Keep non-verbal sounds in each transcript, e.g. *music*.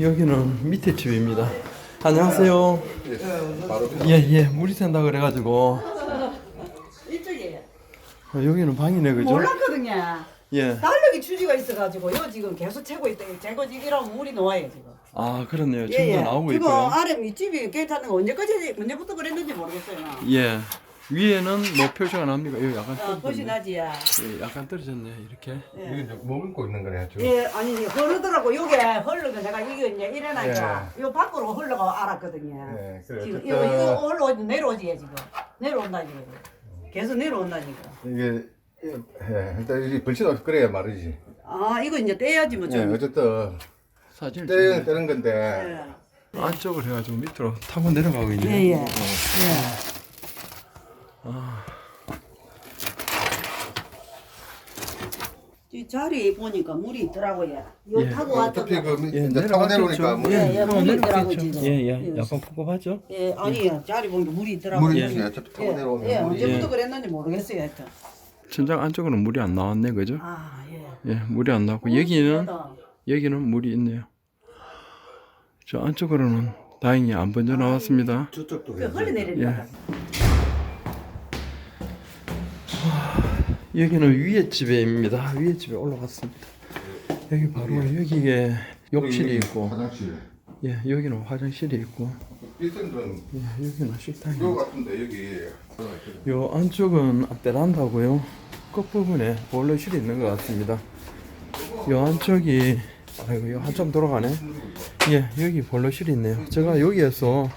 여기는 밑에 집입니다. 안녕하세요. 예, 예, 물이 샌다 그래가지고 이쪽에 어, 여기는 방이네, 그죠? 몰랐거든요. 예. 달력이 주지가 있어가지고 요 지금 계속 채고 있다. 제거 이러면 물이 나와요 지금. 아, 그렇네요. 지금 나오고 그거 있고요. 아래 밑집이 깨 타는 거 언제까지 언제부터 그랬는지 모르겠어요. 예. 위에는 뭐 표시가 납니까? 여기 약간 아, 떨어졌네. 것이 나지야. 예, 약간 떨어졌네, 이렇게. 예. 이게 이제 머물고 있는 거네 지금. 예, 아니 흐르더라고. 요게 흐르고 내가 이거 이제 일어나니까 예. 요 밖으로 흘러가 알았거든요. 예, 그래. 지금 어쨌든 이거 이거 올라오지 내려오지 지금. 내려온다 지금. 계속 내려온다니까. 이게 예, 예, 일단 이 벌칙 없이 그래야 말이지. 아 이거 이제 떼야지 뭐 예, 좀. 어쨌든 사진을 떼는 찍네. 떼는 건데 예. 안쪽을 해가지고 밑으로 타고 내려가고 있네요. 예, 예. 어. 예. 이 자리에 보니까 물이 있더라고요. 요 예. 타고 왔던 어차피 거. 그 예, 이제 타고 내려오니까 내려갔겠죠. 물이 예, 예, 물이 있더라고, 내려갔겠죠. 지금. 예, 예. 예. 약간 꿉꿉하죠? 예, 아니 요. 자리 보니까 물이 있더라고요. 물이 예. 있으니 어차피 타고 예, 내려오면 예, 물이 언제부터 예. 그랬는지 모르겠어요, 하여튼. 천장 안쪽으로는 물이 안 나왔네, 그죠? 아, 예. 예, 물이 안 나왔고 여기는 신기하다. 여기는 물이 있네요. 저 안쪽으로는 다행히 안 번져 나왔습니다. 저쪽도 그 흘러내린다. 여기는 위에 집에입니다. 위에 집에 올라갔습니다. 여기 바로 여기에 욕실이 있고, 화장실. 예, 여기는 화장실이 있고, 비싼 건 예, 여기는 식당이. 이거 같은데 여기 요 안쪽은 베란다고요. 끝부분에 보일러실이 있는 것 같습니다. 요 안쪽이 아이고 요 한참 돌아가네. 예, 여기 보일러실이 있네요. 제가 여기에서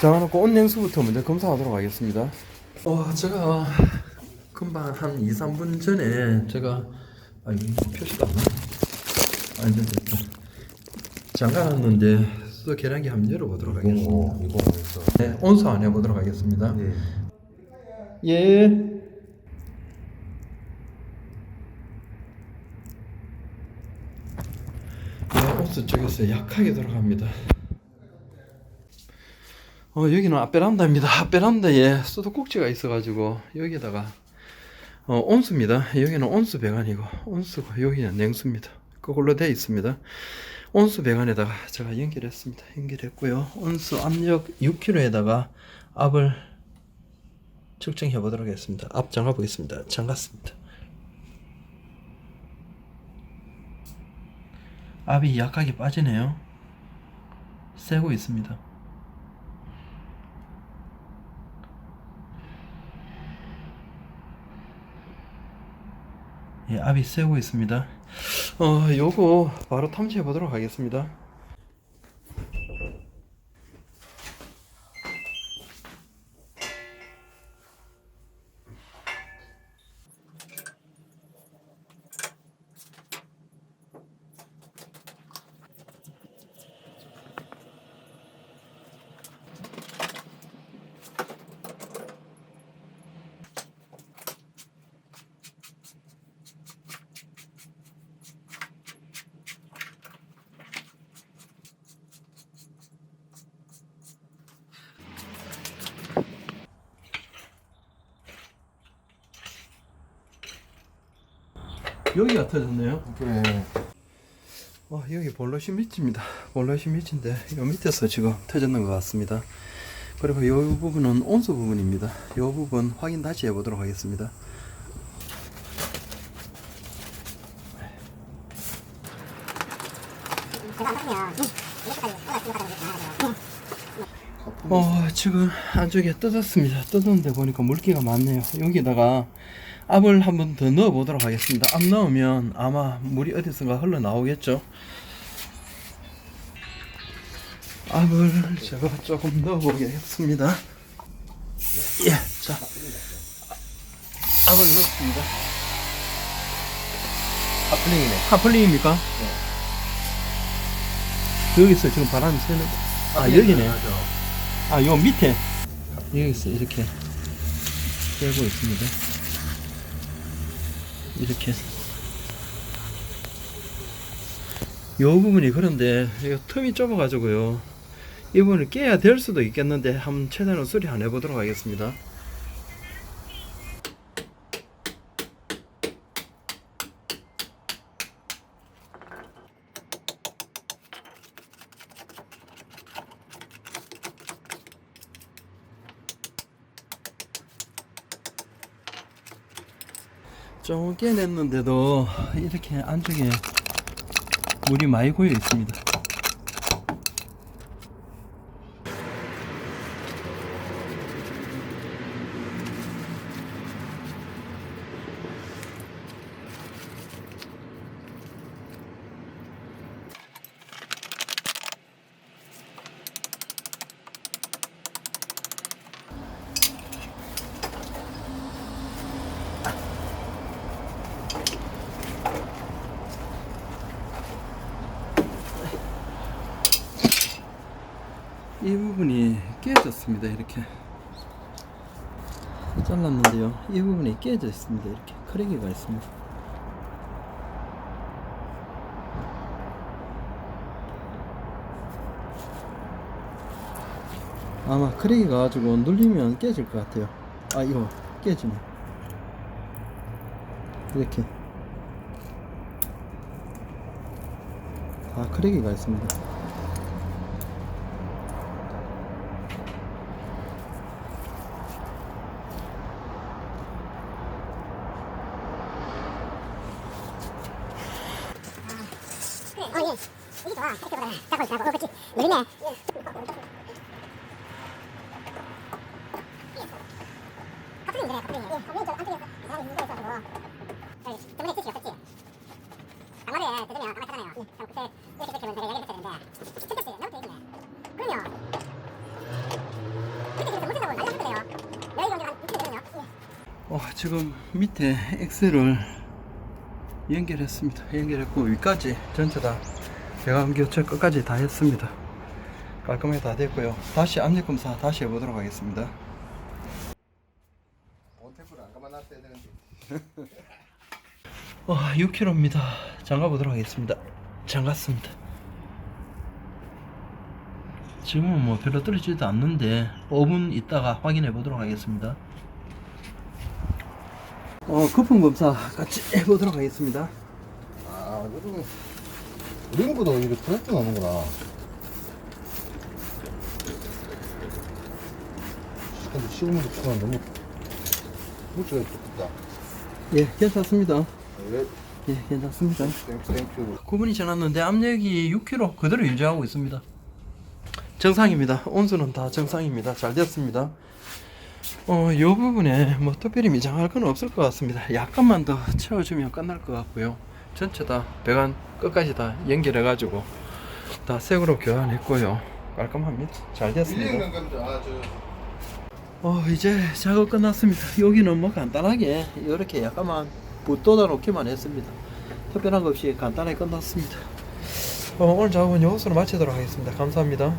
잡아놓고 온냉수부터 먼저 검사하도록 하겠습니다. 어, 제가 금방 한 2, 3분 전에 제가 아, 이 표시가 안 나. 아, 이제 됐다. 잠가놨는데 또 계량기 한번 열어보도록 하겠습니다. 이거. 네, 온수 안 해보도록 하겠습니다. 예. 예. 네, 온수 쪽에서 약하게 들어갑니다. 어, 여기는 앞베란다입니다. 앞베란다에 수도꼭지가 있어가지고 여기다가 어, 온수입니다. 여기는 온수 배관이고 온수고 여기는 냉수입니다. 그걸로 되어 있습니다. 온수 배관에다가 제가 연결했습니다. 연결했고요. 온수 압력 6kg에다가 압을 측정해 보도록 하겠습니다. 앞 잠가 보겠습니다. 잠갔습니다. 압이 약하게 빠지네요. 세고 있습니다. 예, 압이 세고 있습니다. 어, 요거 바로 탐지해 보도록 하겠습니다. 여기가 터졌네요. 그래. 와 여기 볼러시 밑입니다. 볼러시 밑인데 이 밑에서 지금 터졌는 것 같습니다. 그리고 이 부분은 온수 부분입니다. 이 부분 확인 다시 해보도록 하겠습니다. 어 지금 안쪽에 뜯었습니다. 뜯었는데 보니까 물기가 많네요. 여기다가 압을 한 번 더 넣어 보도록 하겠습니다. 압 넣으면 아마 물이 어디선가 흘러 나오겠죠. 압을 제가 조금 넣어 보겠습니다. 예, 자, 압을 넣었습니다. 하프닝이네. 하플링입니까? 여기서 지금 바람이 새는 거. 아 여기네. 아, 요 밑에 여기서 이렇게 떼고 있습니다. 이렇게. 요 부분이 그런데 이거 틈이 좁아 가지고요. 이 부분을 깨야 될 수도 있겠는데 한번 최대한 수리 안 해보도록 하겠습니다. 좀 깨냈는데도 이렇게 안쪽에 물이 많이 고여 있습니다. 이 부분이 깨졌습니다. 이렇게 잘랐는데요. 이 부분이 깨져 있습니다. 이렇게 크랙이가 있습니다. 아마 크랙이 가지고 눌리면 깨질 것 같아요. 아 이거 깨지네. 이렇게 다 크랙이가 있습니다. 어, 예. 이게 좋아. 이렇게 보다. 잡고 있다고. 어, 그치. 느리네. 커플링 그래, 커플링. 예, 커플링 좀 안쪽에서 그 사람이 문제가 있어가지고. 저기, 때문에 뜻이 없었지. 강아지에 뜯으면 가만히 타잖아요. 그럼 그때 이렇게 이렇게 하면 내가 이야기 했어야 되는데. 스트레스, 너부터 얘기네. 그럼요. 그때 그래서 못한다고 난리 났거든요. 내가 이거 한 6kg 되거든요. 지금 밑에 엑셀을 연결했습니다. 연결했고 위까지 전체 다 배관 교체 끝까지 다 했습니다. 깔끔하게 다 됐고요. 다시 압력 검사 다시 해보도록 하겠습니다. 원테프를 안 가만 놨어야 되는데. *laughs* 어, 6kg입니다. 잠가 보도록 하겠습니다. 잠갔습니다. 지금은 뭐 별로 떨어지지도 않는데 5분 있다가 확인해 보도록 하겠습니다. 어, 거품 검사 같이 해보도록 하겠습니다. 아, 이거 링보다 이거 트랙도 나오는구나. 근데 시험을 치면 너무 무지가 좋겠다. 예, 괜찮습니다. 예, 예, 괜찮습니다. 땡큐, 땡큐. 구분이 지났는데 압력이 6kg 그대로 유지하고 있습니다. 정상입니다. 온수는 다 정상입니다. 잘 됐습니다. 어, 이 부분에 뭐 특별히 미장할 건 없을 것 같습니다. 약간만 더 채워주면 끝날 것 같고요. 전체 다 배관 끝까지 다 연결해 가지고 다 새거로 교환했고요. 깔끔합니다. 잘 됐습니다. 건데, 아, 저. 어 이제 작업 끝났습니다. 여기는 뭐 간단하게 이렇게 약간만 붓도다 놓기만 했습니다. 특별한 거 없이 간단하게 끝났습니다. 어, 오늘 작업은 여기서 마치도록 하겠습니다. 감사합니다.